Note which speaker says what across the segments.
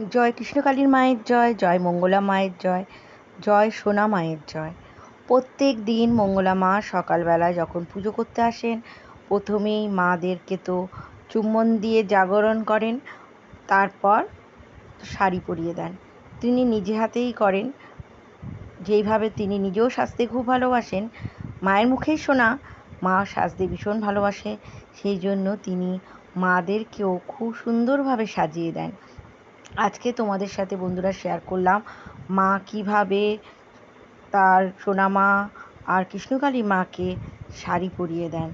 Speaker 1: জয় কৃষ্ণকালীর মায়ের জয় জয় মঙ্গলা মায়ের জয় জয় সোনা মায়ের জয়। প্রত্যেক দিন মঙ্গলা মা সকালবেলায় যখন পুজো করতে আসেন, প্রথমেই মাদেরকে তো চুম্বন দিয়ে জাগরণ করেন, তারপর শাড়ি পরিয়ে দেন। তিনি নিজে হাতেই করেন। যেইভাবে তিনি নিজেও সাজতে খুব ভালোবাসেন, মায়ের মুখেই শোনা মা সাজতে ভীষণ ভালোবাসে সেই জন্য তিনি মাদেরকেও খুব সুন্দরভাবে সাজিয়ে দেন। আজকে তোমাদের সাথে বন্ধুরা শেয়ার করলাম মা কীভাবে তার সোনামা আর কৃষ্ণকালী মাকে শাড়ি পরিয়ে দেন।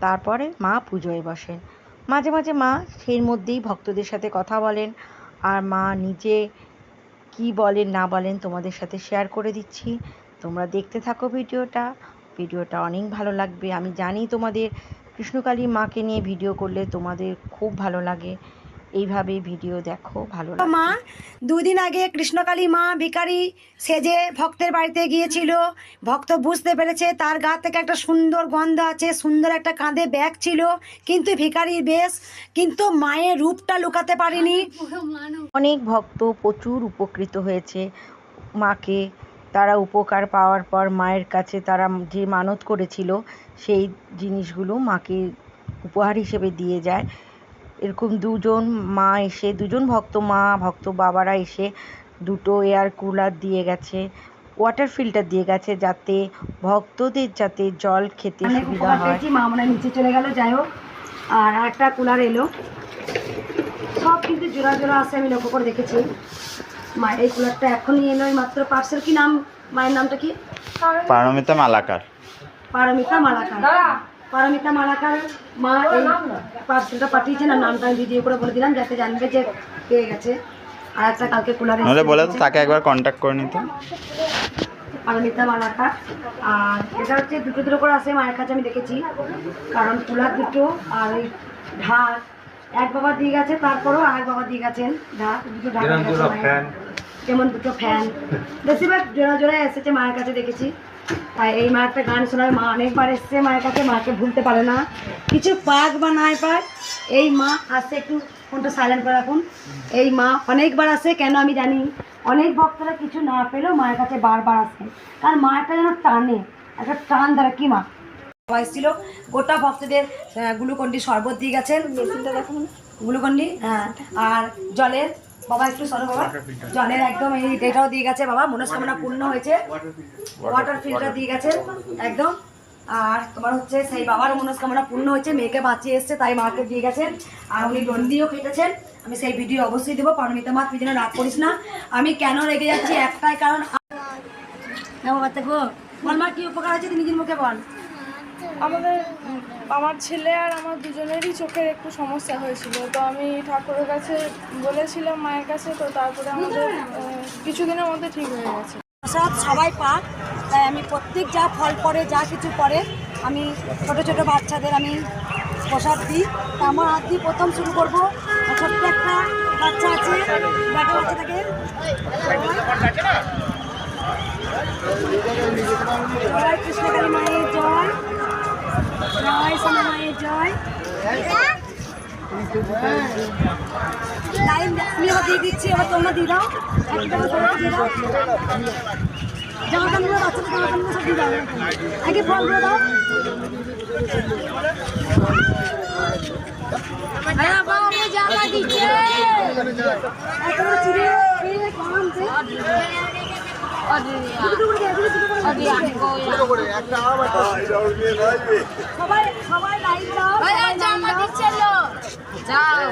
Speaker 1: তারপরে মা পুজোয় বসেন। মাঝে মাঝে মা সেই মধ্যেই ভক্তদের সাথে কথা বলেন আর মা নিজে কি বলেন, না বলেন তোমাদের সাথে শেয়ার করে দিচ্ছি। তোমরা দেখতে থাকো ভিডিওটা। ভিডিওটা অনেক ভালো লাগবে। আমি জানি তোমাদের কৃষ্ণকালী মাকে নিয়ে ভিডিও করলে তোমাদের খুব ভালো লাগে। এইভাবে ভিডিও দেখো ভালো
Speaker 2: মা দুদিন আগে কৃষ্ণকালী মা ভিখারি সেজে ভক্তের বাড়িতে গিয়েছিল। ভক্ত বুঝতে পেরেছে তার গা থেকে একটা সুন্দর গন্ধ আছে সুন্দর একটা কাঁধে ব্যাগ ছিল। কিন্তু ভিখারির বেশ কিন্তু মায়ের রূপটা লুকাতে পারিনি।
Speaker 1: অনেক ভক্ত প্রচুর উপকৃত হয়েছে মাকে। তারা উপকার পাওয়ার পর মায়ের কাছে তারা যে মানত করেছিল সেই জিনিসগুলো মাকে উপহার হিসেবে দিয়ে যায়। এরকম দুজন মা এসে দুজন ভক্ত মা ভক্ত বাবারা এসে দুটো এয়ার কুলার দিয়ে গেছে ওয়াটার ফিল্টার দিয়ে গেছে যাতে ভক্তদের যাতে জল খেতে সুবিধা হয়।
Speaker 2: মা মনে নিচে চলে গেল যাই হোক। আর একটা কুলার এলো। সব কিন্তু জোড়া জোড়া আছে আমি লক্ষ্য করে দেখেছি। মা এই কুলারটা এখনই এলো এই মাত্র পার্সেল কি নাম? মায়ের নামটা কি?
Speaker 3: পারমিতা মালাকার।
Speaker 2: পারমিতা মালাকার। পারমিতা মালাকার মা এই পার্সেলটা পাঠিয়েছেন আর নামটা আমি ভিডিও করে বলে দিলাম যাতে জানবে যে পেয়ে গেছে। আর একটা কালকে কুলার
Speaker 3: নাহলে বলে তো তাকে একবার কন্ট্যাক্ট করে নিতে।
Speaker 2: পারমিতা মালাকার। আর এটা হচ্ছে দুটো দুটো করে আছে মায়ের কাছে আমি দেখেছি। কারণ কুলার দুটো আর ওই ঢাক এক বাবা দিয়ে গেছে তারপরেও আর এক বাবা দিয়ে গেছেন। ঢাক দুটো ঢাক দিয়ে। যেমন দুটো ফ্যান বেশিরভাগ জোড়া জোড়া এসেছে মায়ের কাছে দেখেছি। তাই এই মা একটা গান শোনায় মা অনেকবার এসছে মায়ের কাছে মাকে ভুলতে পারে না। কিছু পাক বা নাই পাক এই মা আসে একটু ফোনটা সাইলেন্ট করে রাখুন। এই মা অনেকবার আসে কেন আমি জানি? অনেক ভক্তরা কিছু না পেলেও মায়ের কাছে বারবার আসে। কারণ মা একটা যেন টানে একটা টান দ্বারা কি মা? এসেছিল। গোটা ভক্তদের গ্লুকন্ডি শরবত দিয়ে গেছেন। দেখুন। গ্লুকন্ডি হ্যাঁ আর জলের বাবা একটু সরো বাবা। জলের একদম এই এটাও দিয়ে গেছে বাবা মনস্কামনা পূর্ণ হয়েছে। ওয়াটার ফিল্টার দিয়ে গেছে একদম। আর তোমার হচ্ছে সেই বাবার মনস্কামনা পূর্ণ হয়েছে মেয়েকে বাঁচিয়ে এসছে তাই মাকে দিয়ে গেছেন আর উনি দণ্ডিও কেটেছেন। আমি সেই ভিডিও অবশ্যই দেবো পারমিতা মা তুই যেন রাগ করিস না। আমি কেন রেগে যাচ্ছি একটাই কারণ তো গো বল মা কি উপকার আছে তুই নিজের মুখে বল।
Speaker 4: আমাদের, আমার ছেলে আর আমার দুজনেরই চোখের একটু সমস্যা হয়েছিল। তো আমি ঠাকুরের কাছে বলেছিলাম মায়ের কাছে, তো তারপরে আমাদের কিছুদিনের মধ্যে ঠিক হয়ে গেছে।
Speaker 2: প্রসাদ সবাই পাক, তাই আমি প্রত্যেক যা ফল পড়ে, যা কিছু পড়ে, আমি ছোট ছোট বাচ্চাদের আমি প্রসাদ দিই। তা আমার হাত দিয়ে প্রথম শুরু করব। ছোট্ট একটা বাচ্চা আছে দেখা বাচ্চাটাকে জয় কৃষ্ণকালী মায়ের জয়। লাইন আমি আবার দিয়ে দিচ্ছি এবার তোমরা দিয়ে দাও একটা তোমরা দাও জামা কাপড়। সবাই সবাই লাইন দাও।
Speaker 4: যাও।